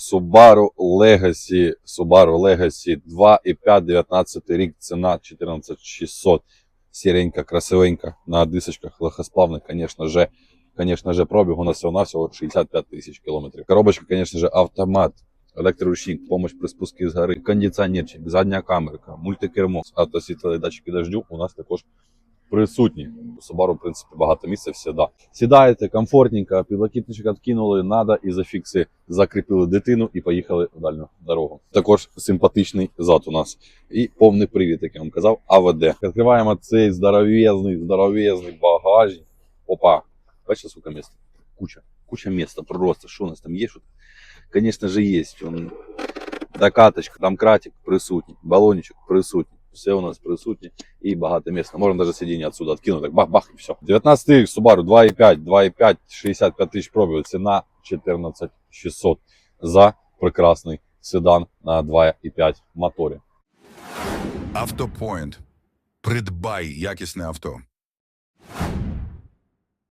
Subaru Legacy, Subaru Legacy 2.5, 19 рік, ціна 14600. Сіренька, красивенька, на дисочках, легкосплавних, конечно же. Конечно же, пробіг у нас всього-навсього 65 тисяч кілометрів. Коробочка, конечно же, автомат, електроручник, помощь при спуску з гори, кондиціонерчик, задня камерка, мультикермо, автосвітлові датчики дождю у нас також присутні. Subaru, в принципі, багато місця всегда. Сідаєте комфортненько, підлокітничок відкинули, надо і зафікси закріпили дитину і поїхали в дальню дорогу. Також симпатичний зад у нас. І повний привід, як я вам казав, АВД. Відкриваємо цей здоровезний, здоровезний багажник. Опа, бачите, сколько місця? Куча, куча місця просто. Що у нас там є? Що? Конечно же, є. Он... Докаточка, там кратик присутній, балончик присутній. Все у нас присутнє і багато місця. Можна навіть сидіння відсюди відкинути, так бах-бах і все. 19 рік Subaru 2.5, 2.5, 65 тисяч пробів, ціна 14 600 за прекрасний седан на 2.5 моторі. Автопоінт. Придбай якісне авто.